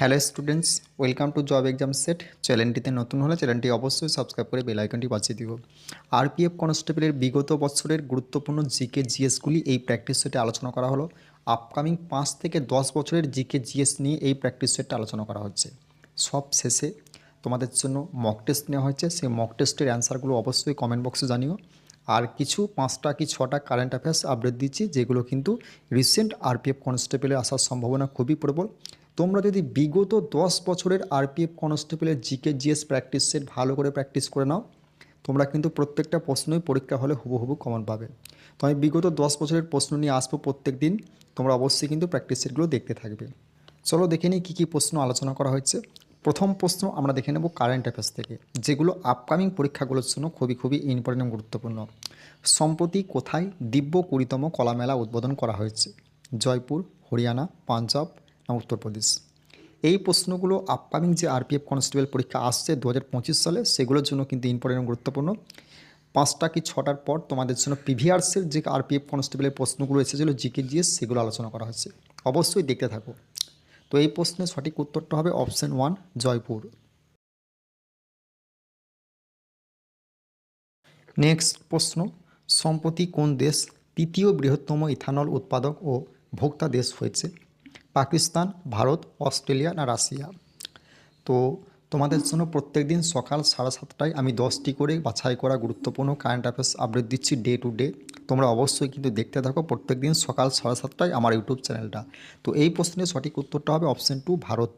Hello students, welcome to job exam set. চ্যানেলটিতে নতুন হলে চ্যানেলটি অবশ্যই সাবস্ক্রাইব করে বেল আইকনটি বাজিয়ে দিব আরপিএফ কনস্টেবলের বিগত বছরের গুরুত্বপূর্ণ জিকে জিএসগুলি এই প্র্যাকটিস সেটে আলোচনা করা হলো। আপকামিং পাঁচ থেকে দশ বছরের জিকে জিএস নিয়ে এই প্র্যাকটিস সেটটা আলোচনা করা হচ্ছে। সব শেষে তোমাদের জন্য মক টেস্ট নেওয়া হয়েছে। সেই মক টেস্টের অ্যান্সারগুলো অবশ্যই কমেন্ট বক্সে জানিও। আর কিছু পাঁচটা কি ছটা কারেন্ট অ্যাফেয়ার্স আপডেট দিচ্ছি, যেগুলো কিন্তু রিসেন্ট আরপিএফ কনস্টেবলে আসার সম্ভাবনা খুবই প্রবল। তোমরা যদি বিগত দশ বছরের আরপিএফ কনস্টেবলের জিকে জিএস প্র্যাকটিস সেট ভালো করে প্র্যাকটিস করে নাও, তোমরা কিন্তু প্রত্যেকটা প্রশ্নই পরীক্ষা হলে হুবহু কমন পাবে। তো আমি বিগত দশ বছরের প্রশ্ন নিয়ে আসব প্রত্যেক দিন, তোমরা অবশ্যই কিন্তু প্র্যাকটিস সেটগুলো দেখতে থাকবে। চলো দেখে নিই কী কী প্রশ্ন আলোচনা করা হয়েছে। প্রথম প্রশ্ন আমরা দেখে নেব কারেন্ট অ্যাফেয়ার্স থেকে, যেগুলো আপকামিং পরীক্ষাগুলোর জন্য খুবই খুবই ইম্পর্টেন্ট গুরুত্বপূর্ণ। সম্প্রতি কোথায় দিব্য কুড়িতম কলামেলা উদ্বোধন করা হয়েছে? জয়পুর, হরিয়ানা, পাঞ্জাব না উত্তরপ্রদেশ এই প্রশ্নগুলো আপকামিং যে আরপিএফ কনস্টেবল পরীক্ষা আসছে দু হাজার পঁচিশ সালে, সেগুলোর জন্য কিন্তু ইম্পর্টেন্ট গুরুত্বপূর্ণ। পাঁচটা কি ছটার পর তোমাদের জন্য প্রিভিয়ার্সের যে আরপিএফ কনস্টেবলের প্রশ্নগুলো এসেছিল জিকে জিএস সেগুলো আলোচনা করা হয়েছে। অবশ্যই দেখতে থাকো। তো এই প্রশ্নের সঠিক উত্তরটা হবে অপশন ওয়ান জয়পুর। নেক্সট প্রশ্ন, সম্প্রতি কোন দেশ তৃতীয় বৃহত্তম ইথানল উৎপাদক ও ভোক্তা দেশ হয়েছে? পাকিস্তান, ভারত, অস্ট্রেলিয়া না রাশিয়া। তো তোমাদের জন্য প্রত্যেক দিন সকাল সাড়ে সাতটায় আমি দশটি করে বাছাই করা গুরুত্বপূর্ণ কারেন্ট অ্যাফেয়ার্স আপডেট দিচ্ছি ডে টু ডে তোমরা অবশ্যই কিন্তু দেখতে থাকো প্রত্যেক দিন সকাল সাড়ে সাতটায় আমার ইউটিউব চ্যানেলটা তো এই প্রশ্নের সঠিক উত্তরটা হবে অপশন টু ভারত।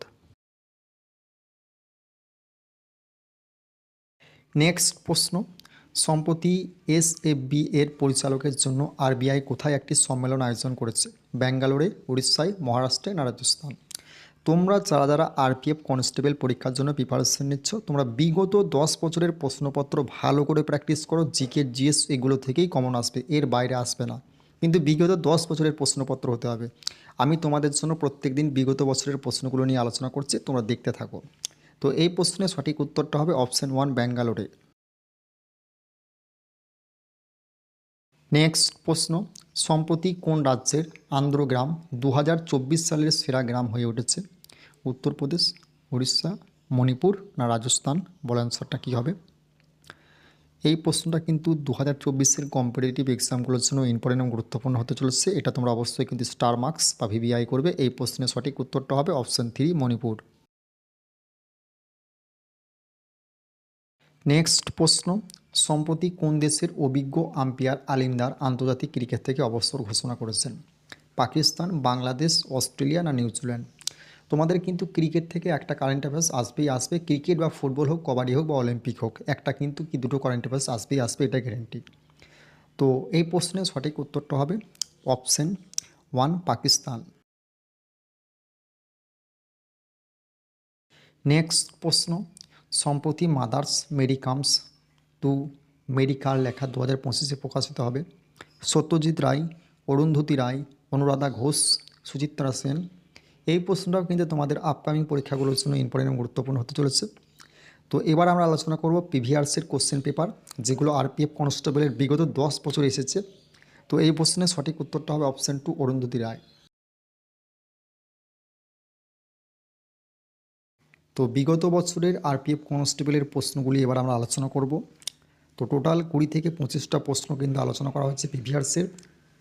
নেক্সট প্রশ্ন সম্প্রতি এসএফবি এর পরিচালকের জন্য আরবিআই কোথায় একটি সম্মেলন আয়োজন করেছে? ব্যাঙ্গালোরে, উড়িষ্যায়, মহারাষ্ট্রে না রাজস্থান। তোমরা যারা যারা আরপিএফ কনস্টেবল পরীক্ষার জন্য প্রিপারেশন নিচ্ছ, তোমরা বিগত দশ বছরের প্রশ্নপত্র ভালো করে প্র্যাকটিস করো, জিকে, জিএস এগুলো থেকেই কমন আসবে, এর বাইরে আসবে না। কিন্তু বিগত দশ বছরের প্রশ্নপত্র হতে হবে। আমি তোমাদের জন্য প্রত্যেক দিন বিগত বছরের প্রশ্নগুলো নিয়ে আলোচনা করছি, তোমরা দেখতে থাকো। তো এই প্রশ্নের সঠিক উত্তরটা হবে অপশান ওয়ান, ব্যাঙ্গালোরে। নেক্সট প্রশ্ন, সম্প্রতি কোন রাজ্যের আন্ধ্রগ্রাম দু সালের সেরা গ্রাম হয়ে উঠেছে? উত্তরপ্রদেশ, উড়িষ্যা, মণিপুর না রাজস্থান? বল অ্যান্সারটা কী হবে? এই প্রশ্নটা কিন্তু দু হাজার চব্বিশের কম্পিটিটিভ এক্সামগুলোর জন্য ইম্পর্টেন্ট গুরুত্বপূর্ণ হতে চলেছে। এটা তোমরা অবশ্যই কিন্তু স্টার মার্কস বা ভিভিআই করবে। এই প্রশ্নের সঠিক উত্তরটা হবে অপশন থ্রি মণিপুর। নেক্সট প্রশ্ন সম্প্রতি কোন দেশের অভিজ্ঞ আম্পায়ার আলিমদার আন্তর্জাতিক ক্রিকেট থেকে অবসর ঘোষণা করেছেন? পাকিস্তান, বাংলাদেশ, অস্ট্রেলিয়া না নিউজিল্যান্ড? তোমাদের কিন্তু ক্রিকেট থেকে একটা কারেন্ট অ্যাফেয়ার্স আসবেই আসবে। ক্রিকেট বা ফুটবল হোক, কবাডি হোক বা অলিম্পিক হোক, একটা কিন্তু কি দুটো কারেন্ট অ্যাফেয়ার্স আসবেই আসবে, এটা গ্যারেন্টি তো এই প্রশ্নের সঠিক উত্তরটা হবে অপশন ওয়ান পাকিস্তান। নেক্সট প্রশ্ন, সম্প্রতি মাদার্স মেডিকামস টু মেডিকাল লেখা দু হাজার পঁচিশে প্রকাশিত হবে। সত্যজিৎ রায়, অরুন্ধতী রায়, অনুরাধা ঘোষ, সুচিত্রা সেন। এই প্রশ্নটাও কিন্তু তোমাদের আপকামিং পরীক্ষাগুলোর জন্য ইম্পর্টেন্ট গুরুত্বপূর্ণ হতে চলেছে। তো এবার আমরা আলোচনা করব পিভিআরসির কোশ্চেন পেপার যেগুলো আরপিএফ কনস্টেবলের বিগত দশ বছর এসেছে। তো এই প্রশ্নের সঠিক উত্তরটা হবে অপশান টু অরুন্ধতী রায়। তো বিগত বছরের আরপিএফ কনস্টেবলের প্রশ্নগুলি এবার আমরা আলোচনা করব। তো টোটাল কুড়ি থেকে পঁচিশটা প্রশ্ন কিন্তু আলোচনা করা হয়েছে পিভিআরসের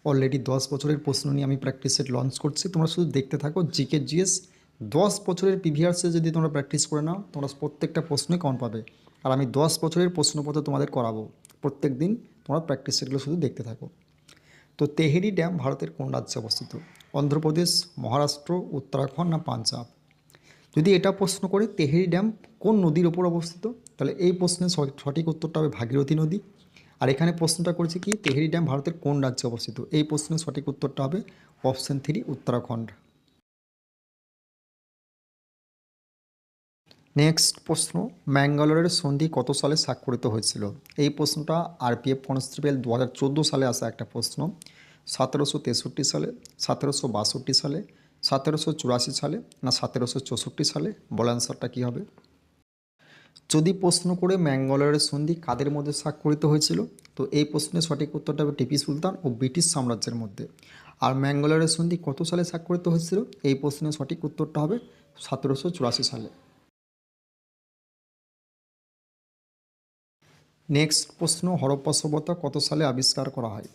অলরেডি দশ বছরের প্রশ্ন নিয়ে আমি প্র্যাকটিস সেট লঞ্চ করছি। তোমরা শুধু দেখতে থাকো জিকে জিএস দশ বছরের পিভিআরসে যদি তোমরা প্র্যাকটিস করে নাও, তোমরা প্রত্যেকটা প্রশ্নই কম পাবে। আর আমি দশ বছরের প্রশ্নপত্র তোমাদের করাবো। প্রত্যেক দিন তোমরা প্র্যাকটিস সেটগুলো শুধু দেখতে থাকো। তো তেহেরি ড্যাম ভারতের কোন রাজ্যে অবস্থিত? অন্ধ্রপ্রদেশ, মহারাষ্ট্র, উত্তরাখণ্ড না পাঞ্জাব? যদি এটা প্রশ্ন করে, তেহেরি ড্যাম কোন নদীর ওপর অবস্থিত? তাহলে এই প্রশ্নের সঠিক উত্তরটা হবে ভাগীরথী নদী। আর এখানে প্রশ্নটা করেছে কি, তেহেরি ড্যাম ভারতের কোন রাজ্যে অবস্থিত? এই প্রশ্নের সঠিক উত্তরটা হবে অপশন থ্রি উত্তরাখণ্ড। নেক্সট প্রশ্ন, ম্যাঙ্গালোরের সন্ধি কত সালে স্বাক্ষরিত হয়েছিল? এই প্রশ্নটা আরপিএফ কনস্টেবল দু হাজার চোদ্দ সালে আসা একটা প্রশ্ন। সতেরোশো তেষট্টি সালে, সতেরোশো বাষট্টি সালে, সতেরোশো চুরাশি সালে না সতেরোশো চৌষট্টি সালে? বল অ্যান্সারটা কী হবে? যদি প্রশ্ন করে ম্যাঙ্গালোরের সন্ধি কাদের মধ্যে স্বাক্ষরিত হয়েছিল? তো এই প্রশ্নের সঠিক উত্তরটা হবে টিপি সুলতান ও ব্রিটিশ সাম্রাজ্যের মধ্যে। আর ম্যাঙ্গালোরের সন্ধি কত সালে স্বাক্ষরিত হয়েছিল? এই প্রশ্নের সঠিক উত্তরটা হবে সতেরোশো চুরাশি সালে। নেক্সট প্রশ্ন, হরপ্পা সভ্যতা কত সালে আবিষ্কার করা হয়?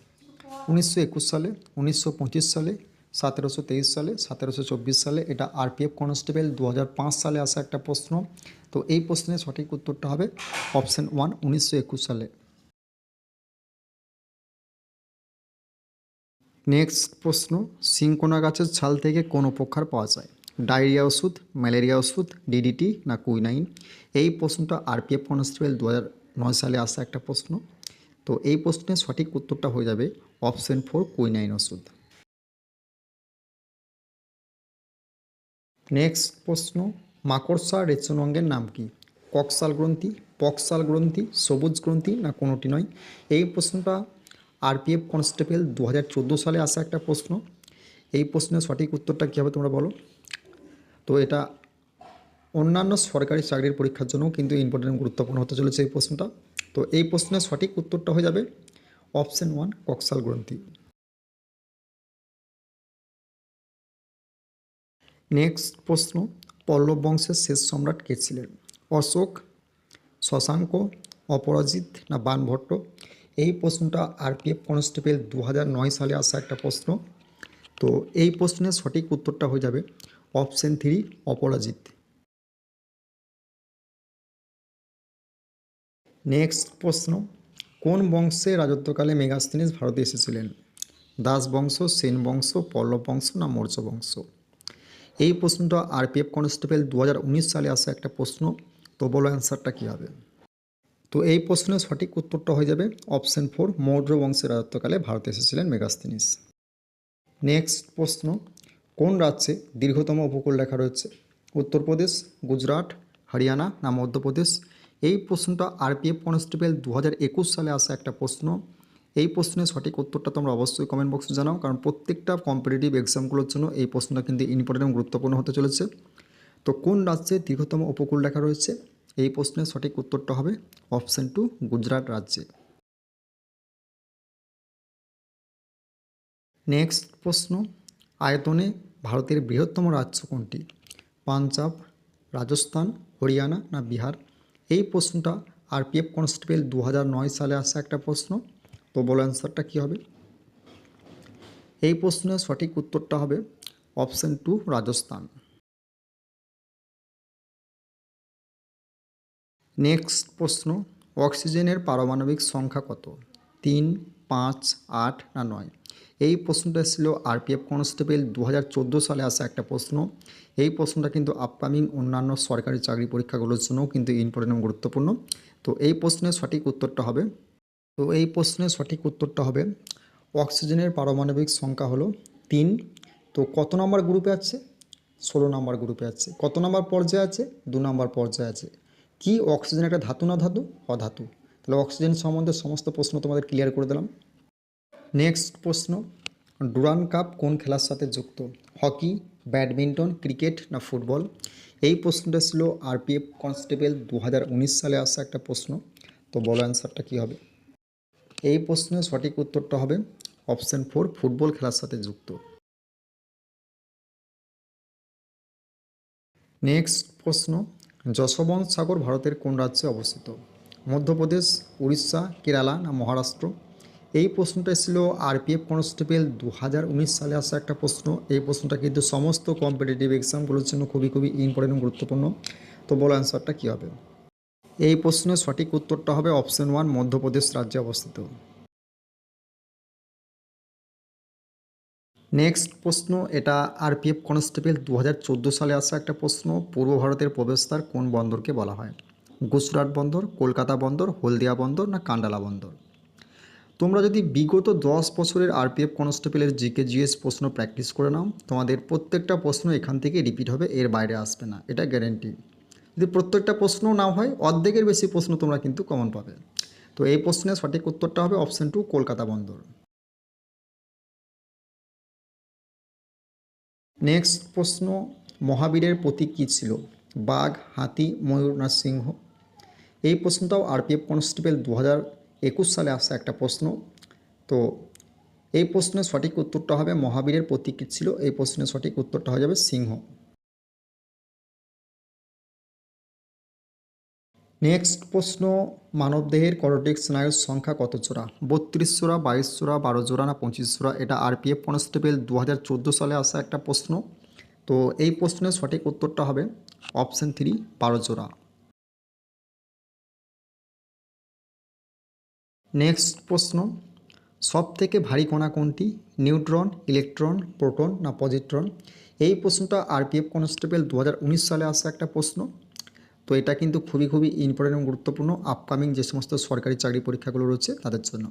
উনিশশো একুশ সালে, উনিশশো পঁচিশ সালে সতেরোশো তেইশ সালে, সতেরোশো চব্বিশ সালে এটা আরপিএফ কনস্টেবল দু হাজার পাঁচ সালে আসা একটা প্রশ্ন। তো এই প্রশ্নের সঠিক উত্তরটা হবে অপশন ওয়ান উনিশশো একুশ সালে। নেক্সট প্রশ্ন সিঙ্কোনা গাছের ছাল থেকে কোন উপকার পাওয়া যায়? ডায়রিয়া ওষুধ, ম্যালেরিয়া ওষুধ ডিডিটি না কুইনাইন? এই প্রশ্নটা আরপিএফ কনস্টেবল দু নয় সালে আসা একটা প্রশ্ন। তো এই প্রশ্নের সঠিক উত্তরটা হয়ে যাবে অপশন ফোর কুইনাইন ওষুধ। নেক্সট প্রশ্ন, মাকড়সা রেচনাঙ্গের নাম কি? কক্সাল গ্রন্থি, পক্সাল গ্রন্থি, সবুজ গ্রন্থি না কোনোটি নয়? এই প্রশ্নটা আরপিএফ কনস্টেবল দু হাজার চোদ্দ সালে আসা একটা প্রশ্ন। এই প্রশ্নের সঠিক উত্তরটা কী হবে তোমরা বলো? তো এটা অন্যান্য সরকারি চাকরির পরীক্ষার জন্যও কিন্তু ইম্পর্টেন্ট গুরুত্বপূর্ণ হতে চলেছে এই প্রশ্নটা। তো এই প্রশ্নের সঠিক উত্তরটা হয়ে যাবে অপশন ওয়ান, কক্সাল গ্রন্থি। নেক্সট প্রশ্ন, পল্লব বংশের শেষ সম্রাট কে ছিলেন? অশোক, শশাঙ্ক অপরাজিত না বানভট্ট এই প্রশ্নটা আর আরপিএফ কনস্টেবল দু সালে আসা একটা প্রশ্ন। তো এই প্রশ্নের সঠিক উত্তরটা হয়ে যাবে অপশন থ্রি অপরাজিত নেক্সট প্রশ্ন, কোন বংশে রাজত্বকালে মেগাস্তিনিস ভারতে এসেছিলেন? দাস বংশ, সেন বংশ, পল্লব বংশ না মৌর্য বংশ? এই প্রশ্নটা আরপিএফ কনস্টেবল দু হাজার উনিশ সালে আসা একটা প্রশ্ন, তো বলো অ্যান্সারটা কী হবে? তো এই প্রশ্নের সঠিক উত্তরটা হয়ে যাবে অপশন ফোর মৌর্য বংশের রাজত্বকালে ভারতে এসেছিলেন মেগাস্তিনিস। নেক্সট প্রশ্ন, কোন রাজ্যে দীর্ঘতম উপকূল রেখা রয়েছে? উত্তরপ্রদেশ, গুজরাট, হরিয়ানা না মধ্যপ্রদেশ? এই প্রশ্নটা আরপিএফ কনস্টেবল দু হাজার একুশ সালে আসা একটা প্রশ্ন এই প্রশ্নের সঠিক উত্তরটা তোমরা অবশ্যই কমেন্ট বক্সে জানাও, কারণ প্রত্যেকটা কম্পিটিটিভ এক্সামগুলোর জন্য এই প্রশ্নটা কিন্তু ইম্পর্টেন্ট গুরুত্বপূর্ণ হতে চলেছে। তো কোন রাজ্যে দীর্ঘতম উপকূল রেখা রয়েছে? এই প্রশ্নের সঠিক উত্তরটা হবে অপশন টু গুজরাট রাজ্যে। নেক্সট প্রশ্ন, আয়তনে ভারতের বৃহত্তম রাজ্য কোনটি? পাঞ্জাব, রাজস্থান, হরিয়ানা না বিহার? এই প্রশ্নটা আরপিএফ কনস্টেবল দু সালে আসা একটা প্রশ্ন। তো বলো অ্যান্সারটা কী হবে? এই প্রশ্নের সঠিক উত্তরটা হবে অপশন টু রাজস্থান। নেক্সট প্রশ্ন, অক্সিজেনের পারমাণবিক সংখ্যা কত? তিন, পাঁচ, আট না নয়? এই প্রশ্নটা ছিল আরপিএফ কনস্টেবল দু হাজার চোদ্দ সালে আসা একটা প্রশ্ন। এই প্রশ্নটা কিন্তু আপকামিং অন্যান্য সরকারি চাকরি পরীক্ষাগুলোর জন্যও কিন্তু ইম্পর্টেন্ট গুরুত্বপূর্ণ। তো এই প্রশ্নের সঠিক উত্তরটা হবে তো এই প্রশ্নের সঠিক উত্তরটা হবে, অক্সিজেনের পারমাণবিক সংখ্যা হলো তিন। তো কত নম্বর গ্রুপে আছে? ষোলো নম্বর গ্রুপে আছে। কত নম্বর পর্যায়ে আছে? দু নম্বর পর্যায়ে আছে। কি অক্সিজেন একটা ধাতু না ধাতু? অধাতু। তাহলে অক্সিজেন সম্বন্ধে সমস্ত প্রশ্ন তোমাদের ক্লিয়ার করে দিলাম। নেক্সট প্রশ্ন, ডুরান কাপ কোন খেলার সাথে যুক্ত? হকি, ব্যাডমিন্টন, ক্রিকেট না ফুটবল? এই প্রশ্নটা ছিল আরপিএফ কনস্টেবল দু হাজার উনিশ সালে আসা একটা প্রশ্ন। তো বলো অ্যান্সারটা কী হবে? এই প্রশ্নের সঠিক উত্তরটা হবে অপশন ফোর ফুটবল খেলার সাথে যুক্ত। নেক্সট প্রশ্ন যশবন্ত সাগর ভারতের কোন রাজ্যে অবস্থিত? মধ্যপ্রদেশ, উড়িষ্যা, কেরালা না মহারাষ্ট্র? এই প্রশ্নটা ছিল আরপিএফ কনস্টেবল দু হাজার উনিশ সালে আসা একটা প্রশ্ন। এই প্রশ্নটা কিন্তু সমস্ত কম্পিটিটিভ এক্সামগুলোর জন্য খুবই খুবই ইম্পর্টেন্ট গুরুত্বপূর্ণ। তো বলো অ্যান্সারটা কী হবে? এই প্রশ্নের সঠিক উত্তরটা হবে অপশন ওয়ান, মধ্যপ্রদেশ রাজ্যে অবস্থিত। নেক্সট প্রশ্ন, এটা আরপিএফ কনস্টেবল দু হাজার চোদ্দ সালে আসা একটা প্রশ্ন, পূর্ব ভারতের প্রবেশদ্বার কোন বন্দরকে বলা হয়? গুজরাট বন্দর, কলকাতা বন্দর, হলদিয়া বন্দর না কান্ডালা বন্দর? তোমরা যদি বিগত দশ বছরের আরপিএফ কনস্টেবলের জিকে জিএস প্রশ্ন প্র্যাকটিস করে নাও, তোমাদের প্রত্যেকটা প্রশ্ন এখান থেকে রিপিট হবে, এর বাইরে আসবে না, এটা গ্যারেন্টি যদি প্রত্যেকটা প্রশ্ন না হয়, অর্ধেকের বেশি প্রশ্ন তোমরা কিন্তু কমন পাবে। তো এই প্রশ্নের সঠিক উত্তরটা হবে অপশন টু কলকাতা বন্দর। নেক্সট প্রশ্ন, মহাবীরের প্রতীক কী ছিল? বাঘ, হাতি, ময়ূর না সিংহ? এই প্রশ্নটাও আরপিএফ কনস্টেবল দু হাজার একুশ সালে আসা একটা প্রশ্ন। তো এই প্রশ্নের সঠিক উত্তরটা হবে মহাবীরের প্রতীক ছিল? এই প্রশ্নের সঠিক উত্তরটা হয়ে যাবে সিংহ। নেক্সট প্রশ্ন, মানবদেহের করোটিক স্নায়ুর সংখ্যা কত জোড়া? বত্রিশ জোড়া, বাইশ জোড়া, বারো জোড়া না পঁচিশ জোড়া? এটা আরপিএফ কনস্টেবল দু হাজার চোদ্দ সালে আসা একটা প্রশ্ন। তো এই প্রশ্নের সঠিক উত্তরটা হবে অপশন থ্রি, বারো জোড়া। নেক্সট প্রশ্ন সব থেকে ভারী কণা কোনটি? নিউট্রন, ইলেকট্রন, প্রোটন না পজিট্রন? এই প্রশ্নটা আরপিএফ কনস্টেবল দু হাজার উনিশ সালে আসা একটা প্রশ্ন। তো এটা কিন্তু খুবই খুবই ইম্পর্টেন্ট এবং গুরুত্বপূর্ণ আপকামিং যে সমস্ত সরকারি চাকরি পরীক্ষাগুলো রয়েছে তাদের জন্য।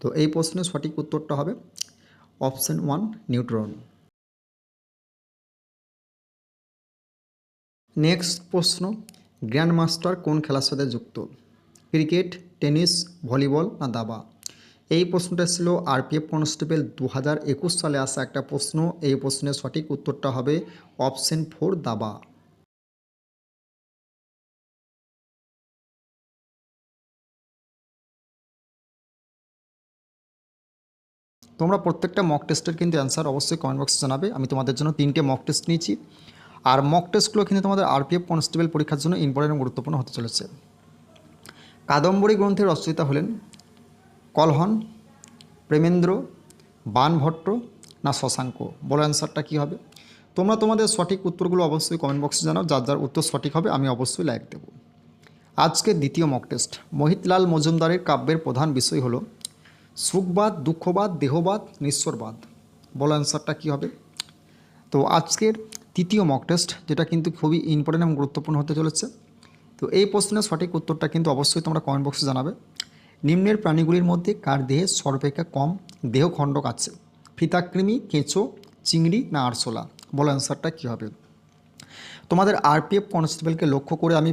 তো এই প্রশ্নের সঠিক উত্তরটা হবে অপশন ওয়ান নিউট্রন নেক্সট প্রশ্ন গ্র্যান্ড মাস্টার কোন খেলার সাথে যুক্ত? ক্রিকেট, টেনিস, ভলিবল না দাবা? এই প্রশ্নটা ছিল আরপিএফ কনস্টেবল দু হাজার একুশ সালে আসা একটা প্রশ্ন। এই প্রশ্নের সঠিক উত্তরটা হবে অপশন ফোর দাবা। তোমরা প্রত্যেকটা মক টেস্টের কিন্তু অ্যান্সার অবশ্যই কমেন্ট বক্সে জানাবে। আমি তোমাদের জন্য তিনটে মক টেস্ট নিয়েছি। আর মক টেস্টগুলো কিন্তু তোমাদের আরপিএফ কনস্টেবল পরীক্ষার জন্য ইম্পর্টেন্ট গুরুত্বপূর্ণ হতে চলেছে। কাদম্বরী গ্রন্থের রচয়িতা হলেন কলহন, প্রেমেন্দ্র বানভট্ট না শশাঙ্ক? বলো অ্যান্সারটা কী হবে? তোমরা তোমাদের সঠিক উত্তরগুলো অবশ্যই কমেন্ট বক্সে জানাও। যার যার উত্তর সঠিক হবে, আমি অবশ্যই লাইক দেব। আজকের দ্বিতীয় মক টেস্ট মোহিতলাল মজুমদারের কাব্যের প্রধান বিষয় হলো সুখবাদ, দুঃখবাদ, দেহবাদ, নিঃস্বরবাদ। বলো অ্যান্সারটা কী হবে? তো আজকের তৃতীয় মক টেস্ট যেটা কিন্তু খুবই ইম্পর্টেন্ট এবং গুরুত্বপূর্ণ হতে চলেছে। তো এই প্রশ্নের সঠিক উত্তরটা কিন্তু অবশ্যই তোমরা কমেন্ট বক্সে জানাবে। নিম্নের প্রাণীগুলির মধ্যে কার দেহে সর্বাপেক্ষা কম দেহখণ্ডক আছে? ফিতাকৃমি, কেঁচো, চিংড়ি না আরশোলা? বলো অ্যান্সারটা কী হবে? তোমাদের আরপিএফ কনস্টেবলকে লক্ষ্য করে আমি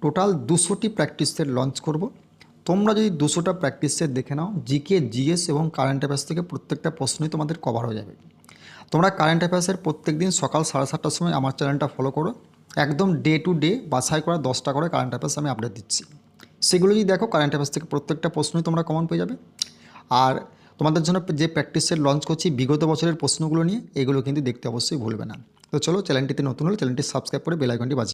টোটাল দুশোটি প্র্যাকটিসের লঞ্চ করব। তোমরা যদি দুশোটা প্র্যাকটিস সেট দেখে নাও জিকে জিএস এবং কারেন্ট অ্যাফেয়ার্স থেকে প্রত্যেকটা প্রশ্নই তোমাদের কভার হয়ে যাবে। তোমরা কারেন্ট অ্যাফেয়ার্সের প্রত্যেক দিন সকাল সাড়ে সাতটার সময় আমার চ্যানেলটা ফলো করো। একদম ডে টু ডে বাছাই করা দশটা করে কারেন্ট অ্যাফেয়ার্স আমি আপডেট দিচ্ছি। সেগুলো যদি দেখো কারেন্ট অ্যাফেয়ার্স থেকে প্রত্যেকটা প্রশ্নই তোমরা কমন পেয়ে যাবে। আর তোমাদের জন্য যে প্র্যাকটিস সেট লঞ্চ করছি, বিগত বছরের প্রশ্নগুলো নিয়ে, এগুলো কিন্তু দেখতে অবশ্যই ভুলবে না। তো চলো চ্যানেলটিতে নতুন হলে চ্যানেলটি সাবস্ক্রাইব করে বেলাইকনটি বাজিয়ে